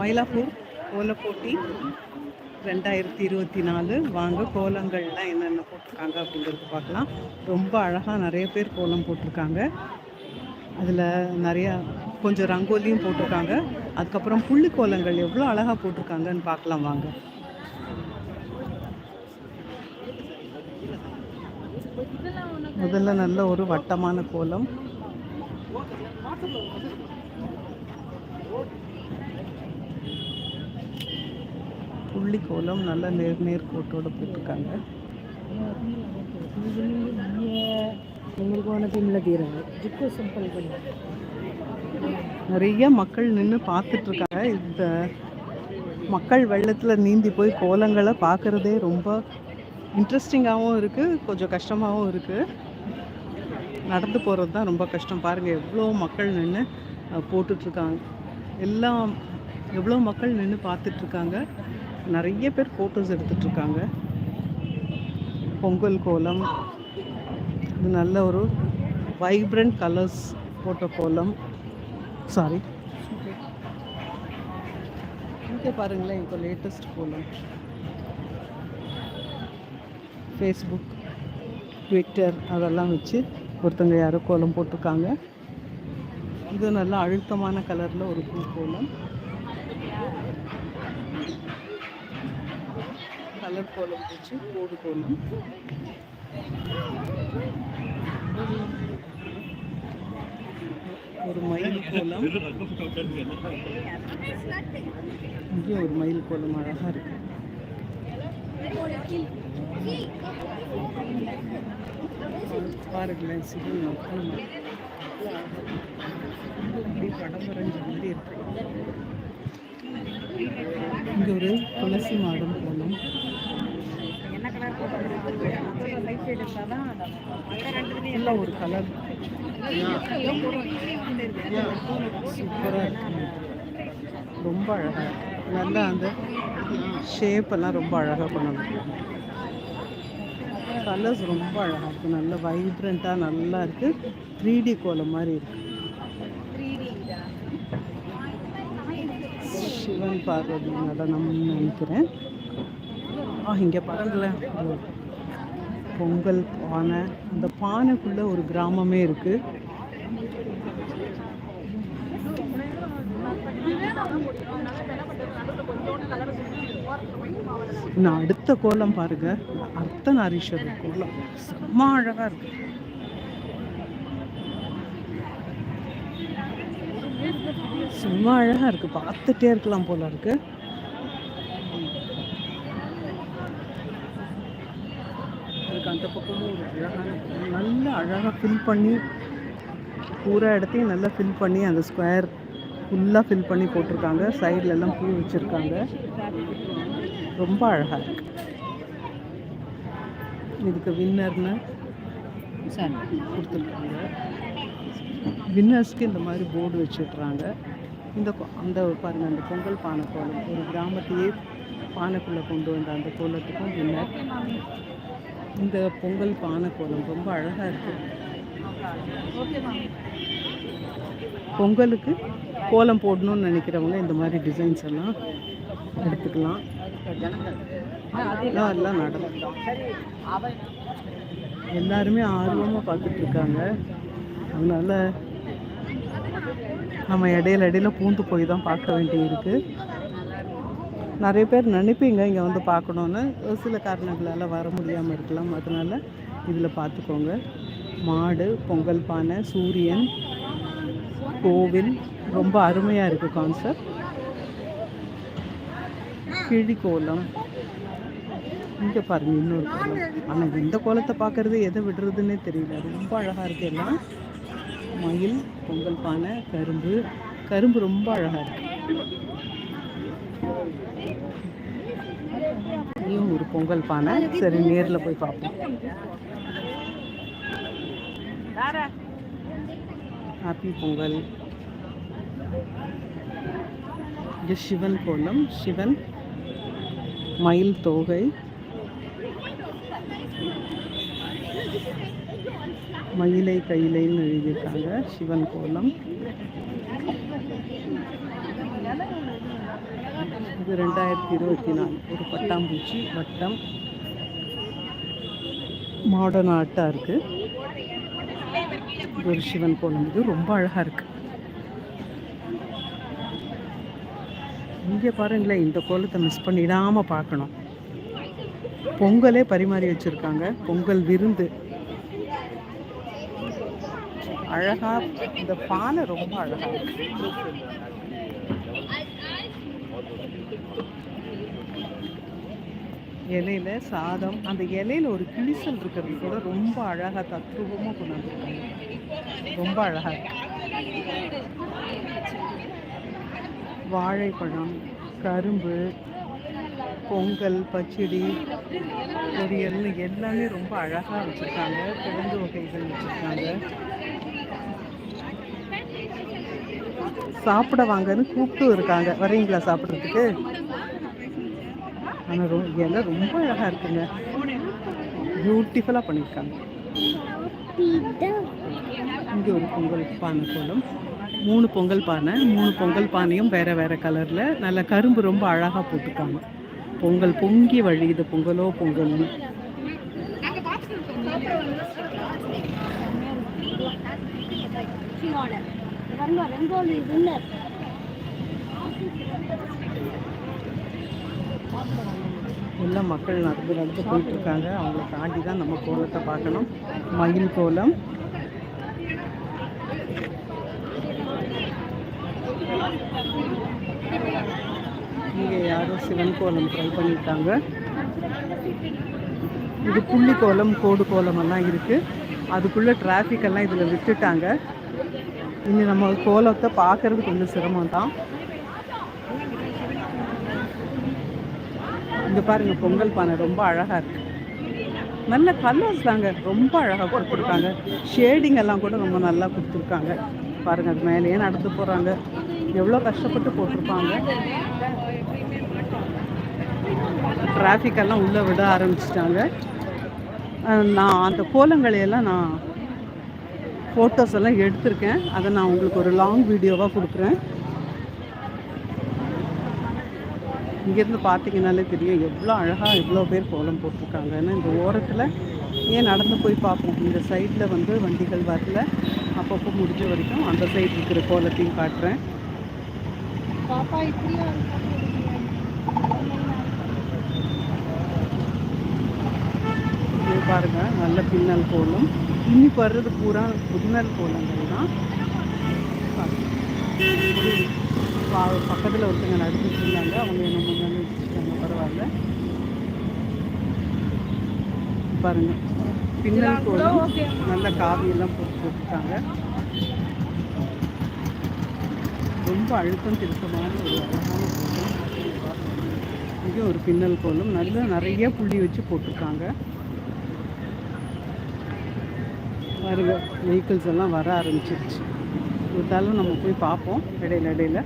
மயிலாப்பூர் கோலப்போட்டி ரெண்டாயிரத்தி இருபத்தி நாலு. வாங்க கோலங்கள்லாம் என்னென்ன போட்டிருக்காங்க அப்படிங்கிறது பார்க்கலாம். ரொம்ப அழகாக நிறைய பேர் கோலம் போட்டிருக்காங்க. அதில் நிறையா கொஞ்சம் ரங்கோலியும் போட்டிருக்காங்க. அதுக்கப்புறம் புள்ளி கோலங்கள் எவ்வளோ அழகாக போட்டிருக்காங்கன்னு பார்க்கலாம் வாங்க. முதல்ல நல்ல ஒரு வட்டமான கோலம். புள்ளி கோலம் நல்ல நேர் நேர் கோட்டோட போட்டிருக்காங்க. நிறைய மக்கள் நின்று பார்த்துட்டு இருக்காங்க இந்த மக்கள் வெள்ளத்தில் நீந்தி போய் கோலங்களை பார்க்குறதே ரொம்ப இன்ட்ரெஸ்டிங்காகவும் இருக்குது கொஞ்சம் கஷ்டமாகவும் இருக்குது நடந்து போகிறது தான் ரொம்ப கஷ்டம். பாருங்கள் எவ்வளோ மக்கள் நின்று போட்டுட்ருக்காங்க. எல்லாம் எவ்வளோ மக்கள் நின்று பார்த்துட்ருக்காங்க நிறைய பேர் ஃபோட்டோஸ் எடுத்துட்ருக்காங்க. பொங்கல் கோலம் இது நல்ல ஒரு வைப்ரண்ட் கலர்ஸ் போட்ட கோலம். சாரி இங்கே பாருங்களேன் இப்போ லேட்டஸ்ட் கோலம். ஃபேஸ்புக் ட்விட்டர் அதெல்லாம் வச்சு ஒருத்தங்க யாரோ கோலம் போட்டிருக்காங்க. இது நல்ல அழுத்தமான கலரில் ஒரு பூ கோலம். கலர் கோலம் வச்சு கோடு கோலம். ஒரு மயில் கோலம். இங்கே ஒரு மயில் கோலம் அழகாக இருக்கு. பாருங்களேன் சிவன் மக்கள் இப்படி படம் வரைஞ்ச மாதிரி இருக்கு. இங்கே ஒரு துளசி மாடம் தான் எல்லாம் ஒரு கலர் சூப்பராக இருக்கு. ரொம்ப அழகாக நல்லா அந்த ஷேப் எல்லாம் ரொம்ப அழகாக பண்ணணும். கலர்ஸ் ரொம்ப அழகாக இருக்குது நல்ல வைப்ரண்ட்டாக நல்லா இருக்குது த்ரீ டி கோலம் மாதிரி இருக்கு. சிவன் பார்வதி நடனம்னு நினைக்கிறேன். ஆ இங்கே பாருங்களேன். பொங்கல் பானை. அந்த பானைக்குள்ளே ஒரு கிராமமே இருக்குது நான் அடுத்த கோலம் பாருங்க. அர்த்தநாரீஸ்வரர் கோலம். செம்ம அழகா இருக்கு. செம்ம அழகா இருக்கு. பார்த்துட்டே இருக்கலாம் போல இருக்கு. அதுக்கு அந்த பக்கமும் ஒரு அழகான நல்லா அழகாக ஃபில் பண்ணி பூரா இடத்தையும் நல்லா ஃபில் பண்ணி அந்த ஸ்கொயர் ஃபுல்லாக ஃபில் பண்ணி போட்டிருக்காங்க. சைடுல எல்லாம் பூ வச்சுருக்காங்க. ரொம்ப அழகாக இருக்கு. இதுக்கு வின்னர்னு கொடுத்துருக்காங்க. வின்னர்ஸ்க்கு இந்த மாதிரி போர்டு வச்சுட்றாங்க. இந்த அந்த பாருங்க அந்த பொங்கல் பானை கோலம் ஒரு கிராமத்தையே பானைக்குள்ளே கொண்டு வந்த அந்த கோலத்துக்கும் வின்னர் இந்த பொங்கல் பானை கோலம் ரொம்ப அழகாக இருக்குது பொங்கலுக்கு கோலம் போடணும்னு நினைக்கிறவங்க இந்த மாதிரி டிசைன்ஸ் எல்லாம் எடுத்துக்கலாம். எல்லாம் எல்லாம் நடக்கும். எல்லாருமே ஆர்வமாக பார்த்துட்டு இருக்காங்க. அதனால நம்ம இடையில இடையில பூந்து போய் தான் பார்க்க வேண்டியிருக்கு. நிறைய பேர் நினைப்பீங்க இங்கே வந்து பார்க்கணுன்னு ஒரு சில காரணங்களால் வர முடியாமல் இருக்கலாம். அதனால இதில் பார்த்துக்கோங்க. மாடு பொங்கல் பானை சூரியன் கோவில். ரொம்ப அருமையாக இருக்குது கான்செப்ட் கிழி கோலம் இங்கே பாருங்க இன்னொரு கோலம். ஆனால் இந்த கோலத்தை பார்க்கறது எதை விடுறதுன்னே தெரியல. ரொம்ப அழகாக இருக்குது எல்லாம். மயில் பொங்கல் பானை கரும்பு. கரும்பு ரொம்ப அழகாக இருக்கு. ஒரு பொங்கல் பானை. சரி நேரில் போய் பார்ப்போம். ஹாப்பி பொங்கல் இது சிவன் கோலம் சிவன் மயில் தோகை மயிலை கையிலைன்னு எழுதியிருக்காங்க சிவன் கோலம் இது ரெண்டாயிரத்தி இருபத்தி நாலு. ஒரு பட்டாம்பூச்சி வட்டம். மாடர்ன் ஆர்ட்டாக இருக்குது இது ஒரு சிவன் கோலம். இது ரொம்ப அழகாக இருக்குது இங்கே பாருங்களேன் இந்த கோலத்தை மிஸ் பண்ணிடாமல் பார்க்கணும். பொங்கலே பரிமாறி வச்சுருக்காங்க. பொங்கல் விருந்து. அழகாக இந்த பானை ரொம்ப அழகாக இலையில சாதம் அந்த இலையில ஒரு கிழிசல் இருக்கிறது கூட ரொம்ப அழகா தத்ரூபமாக கொண்டாந்துருக்காங்க. ரொம்ப அழகா வாழைப்பழம் கரும்பு பொங்கல் பச்சடி பொரியல் எல்லாமே ரொம்ப அழகாக வச்சுருக்காங்க. கிழங்கு வகைகள் வச்சுருக்காங்க. சாப்பிட வாங்கன்னு கூப்பிட்டு இருக்காங்க. வரீங்களா சாப்பிட்றதுக்கு? ஆனால் ரொ எல்லாம் ரொம்ப அழகாக இருக்குங்க. பியூட்டிஃபுல்லாக பண்ணியிருக்காங்க இங்கே ஒரு பொங்கல் பானை கோலம் மூணு பொங்கல் பானை. மூணு பொங்கல் பானையும் வேறு வேறு கலரில் நல்ல கரும்பு ரொம்ப அழகாக போட்டுருக்காங்க பொங்கல் பொங்கி வழியுது பொங்கலோ பொங்கல்னு. எல்லா மக்கள் நடந்து நடந்து போயிட்டு இருக்காங்க. அவங்களை தாண்டி தான் நம்ம கோலத்தை பார்க்கணும். மயில் கோலம் இங்கே யாரோ சிவன் கோலம் ட்ரை பண்ணியிருக்காங்க. இது புள்ளி கோலம் கோடு கோலம் எல்லாம் இருக்குது அதுக்குள்ளே டிராஃபிக் எல்லாம் இதில் விட்டுட்டாங்க. இனி நம்ம கோலத்தை பார்க்கறது கொஞ்சம் சிரமம் தான் இங்கே பாருங்க பொங்கல் பானை ரொம்ப அழகாக இருக்கு. நல்ல கலர்ஸ் தாங்க ரொம்ப அழகாக கொடுத்துருக்காங்க. ஷேடிங் எல்லாம் கூட ரொம்ப நல்லா கொடுத்துருக்காங்க. பாருங்க அது மேலேயே நடந்து போகிறாங்க எவ்வளோ கஷ்டப்பட்டு போட்டிருப்பாங்க. டிராஃபிக்கெல்லாம் உள்ளே விட ஆரம்பிச்சிட்டாங்க. நான் அந்த கோலங்களையெல்லாம் நான் ஃபோட்டோஸ் எல்லாம் எடுத்திருக்கேன். அதை நான் உங்களுக்கு ஒரு லாங் வீடியோவாக கொடுக்குறேன். இங்கேருந்து பார்த்தீங்கனாலே தெரியும் எவ்வளோ அழகாக எவ்வளோ பேர் கோலம் போட்டிருக்காங்கன்னு. இந்த ஓரத்தில் ஏன் நடந்து போய் பார்ப்போம்? இந்த சைடில் வந்து வண்டிகள் வரல. அப்பப்போ முடிஞ்ச வரைக்கும் அந்த சைடு இருக்கிற கோலத்தையும் காட்டுறேன். பாப்பா இப்படியா பாருங்கள் நல்ல பின்னல் கோலம். இன்னி வர்றது பூரா புதினல் கோலங்கள் தான். பக்கத்தில் ஒருத்தங்க நடந்துட்டு இருந்தாங்க. அவங்க என்ன முன்னாடி பரவாயில்ல. பாருங்க. பின்னல் கோலம் நல்ல காவியெல்லாம் போட்டு போட்டுருக்காங்க ரொம்ப அழுத்தம் திருத்தமான ஒரு அழகான இங்கே ஒரு பின்னல் கோலம் நல்ல நிறைய புள்ளி வச்சு போட்டிருக்காங்க. பாருங்க வெஹிக்கிள்ஸ் எல்லாம் வர ஆரம்பிச்சிருச்சு. இருந்தாலும் நம்ம போய் பார்ப்போம். இடையில இடையில.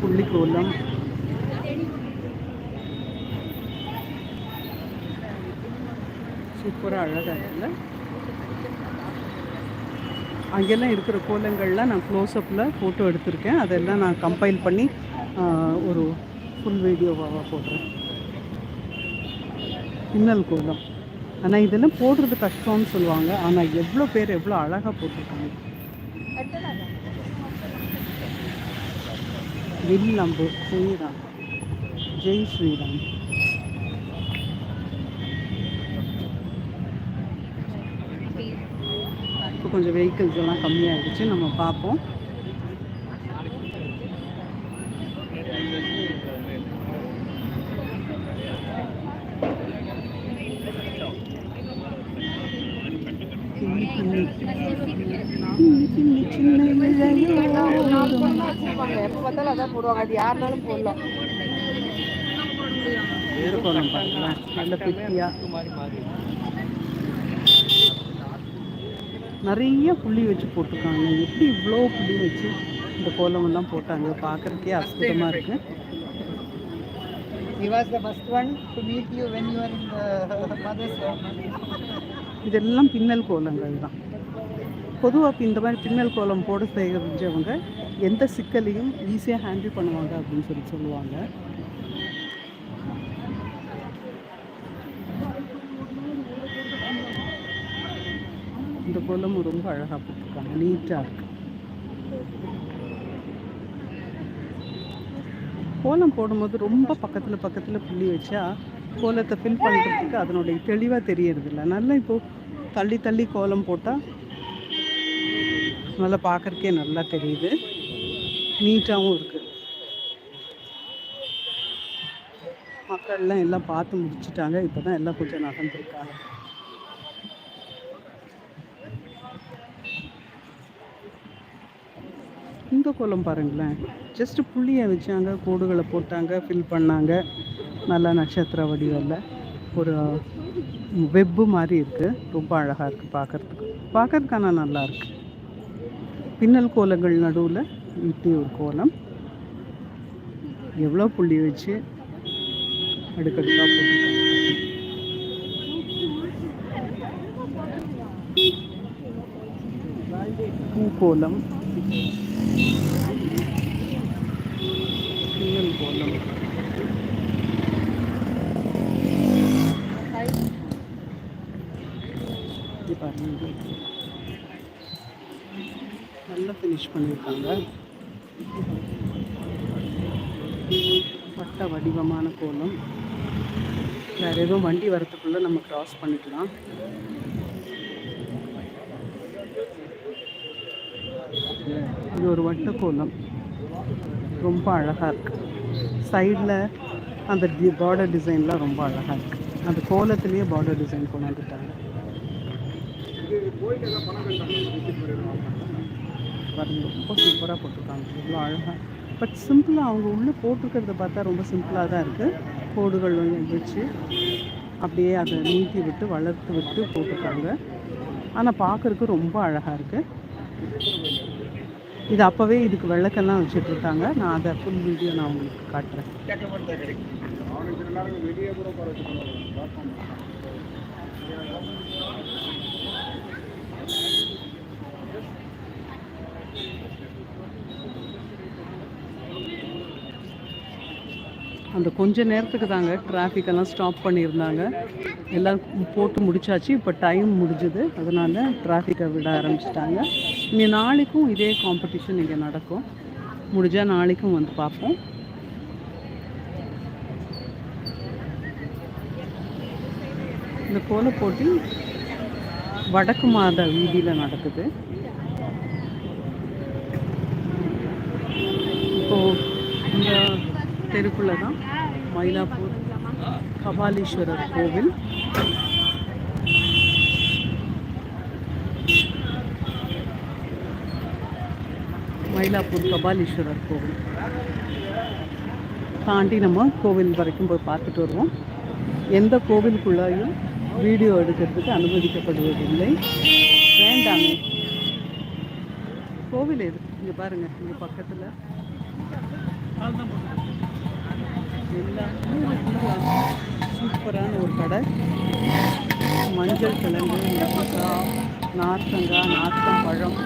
புள்ளி கோலம். சூப்பராக அழகாக இருக்குல்ல? அங்கெல்லாம் இருக்கிற கோலங்கள்லாம் நான் க்ளோஸ்அப்பில் ஃபோட்டோ எடுத்திருக்கேன். அதெல்லாம் நான் கம்பைல் பண்ணி ஒரு ஃபுல் வீடியோவாக போடுறேன். இன்னல் கோலம். ஆனால் இதெல்லாம் போடுறது கஷ்டம்னு சொல்லுவாங்க. ஆனால் எவ்வளோ பேர் எவ்வளோ அழகாக போட்டிருக்காங்க. வில்லம்பு ஸ்ரீராம். ஜெய் ஸ்ரீராம். இப்போ கொஞ்சம் வெஹிக்கிள்ஸ் எல்லாம் கம்மியாக இருந்துச்சு நம்ம பார்ப்போம் எப்போ பார்த்தாலும் அதான் போடுவாங்க அது யாருனாலும் போடலாம் கோலம் நல்ல பித்தியா நிறைய புள்ளி வச்சு போட்டிருக்காங்க. எப்படி இவ்வளோ புள்ளி வச்சு இந்த கோலம் எல்லாம் போட்டாங்க? பார்க்கறதுக்கே அற்புதமாக இருக்கு. He was the first one to meet you when you were in the mother's womb. இதெல்லாம் பின்னல் கோலங்கள் தான். பொதுவாக இந்த மாதிரி பின்னல் கோலம் போட தெரிஞ்சவங்க எந்த சிக்கலையும் ஈஸியாக ஹேண்டில் பண்ணுவாங்க அப்படின்னு சொல்லி சொல்லுவாங்க. கோலமும் ரொம்ப அழகாக போட்டிருக்காங்க. நீட்டாக இருக்கு. கோலம் போடும்போது ரொம்ப பக்கத்தில் பக்கத்தில் புள்ளி வச்சா கோலத்தை ஃபில் பண்ணுறதுக்கு அதனுடைய தெளிவாக தெரியறதில்ல. நல்லா இப்போது தள்ளி தள்ளி கோலம் போட்டால் நல்லா பார்க்கறக்கே நல்லா தெரியுது. நீட்டாகவும் இருக்குது மக்கள்லாம் எல்லாம் பார்த்து முடிச்சிட்டாங்க. இப்போ தான் எல்லாம் கொஞ்சம் நடந்திருக்காங்க. இந்த கோலம் பாருங்களேன். ஜஸ்ட்டு புள்ளியை வச்சாங்க கோடுகளை போட்டாங்க ஃபில் பண்ணாங்க. நல்லா நட்சத்திர வடிவில் ஒரு வெப்பு மாதிரி இருக்குது ரொம்ப அழகாக இருக்குது பார்க்கறதுக்கு பார்க்கறதுக்கு ஆனால் நல்லா பின்னல் கோலங்கள் நடுவில் இப்படி ஒரு கோலம். எவ்வளோ புள்ளி வச்சு அடுக்கடுக்காக போட்டிருக்காங்க. பூக்கோலம். கோலம் நல்லா ஃபினிஷ் பண்ணியிருக்காங்க. வட்ட வடிவமான கோலம். வேறு எதுவும் வண்டி வரத்துக்குள்ளே நம்ம க்ராஸ் பண்ணிக்கலாம். இது ஒரு வட்ட கோலம் ரொம்ப அழகாக இருக்கு. சைடில் அந்த டி பார்டர் டிசைன்லாம் ரொம்ப அழகாக இருக்கு. அந்த கோலத்துலேயே பார்டர் டிசைன் கொண்டாந்துட்டாங்க. ரொம்ப சூப்பராக போட்டிருக்காங்க. இவ்வளோ அழகாக பட் சிம்பிளாக அவங்க உள்ளே போட்டிருக்கிறத பார்த்தா ரொம்ப சிம்பிளாக தான் இருக்குது கோடுகள் வச்சு அப்படியே அதை நீட்டி விட்டு வளர்த்து விட்டு போட்டிருக்காங்க. ஆனால் பார்க்குறதுக்கு ரொம்ப அழகாக இருக்குது இது அப்போவே இதுக்கு விளக்கெல்லாம் வச்சுட்டு இருக்காங்க நான் அதை ஃபுல் வீடியோ நான் உங்களுக்கு காட்டுறேன். அந்த கொஞ்ச நேரத்துக்கு தாங்க traffic எல்லாம் ஸ்டாப் பண்ணியிருந்தாங்க. எல்லாம் போட்டு முடிச்சாச்சு இப்போ டைம் முடிஞ்சுது. அதனால டிராஃபிக்கை விட ஆரம்பிச்சிட்டாங்க. இனி நாளைக்கும் இதே காம்படிஷன் இங்கே நடக்கும். முடிஞ்சால் நாளைக்கும் வந்து பார்ப்போம். இந்த கோல போட்டி வடக்கு மாத வீதியில் நடக்குது. இப்போது இந்த தெருக்குள்ள தான் மயிலாப்பூர் கபாலீஸ்வரர் கோவில். மயிலாப்பூர் கபாலீஸ்வரர் கோவில். தாண்டி நம்ம கோவில் வரைக்கும் போய் பார்த்துட்டு வருவோம். எந்த கோவிலுக்குள்ளாயும் வீடியோ எடுக்கிறதுக்கு அனுமதிக்கப்படுவதில்லை. வேண்டாமே. கோவில் எது? இங்கே பாருங்கள் இங்கே பக்கத்தில். சூப்பரான ஒரு கடை. மஞ்சள் கிழங்கு நெல்லிக்காய் நார்த்தங்காய் நார்த்தம் பழம்.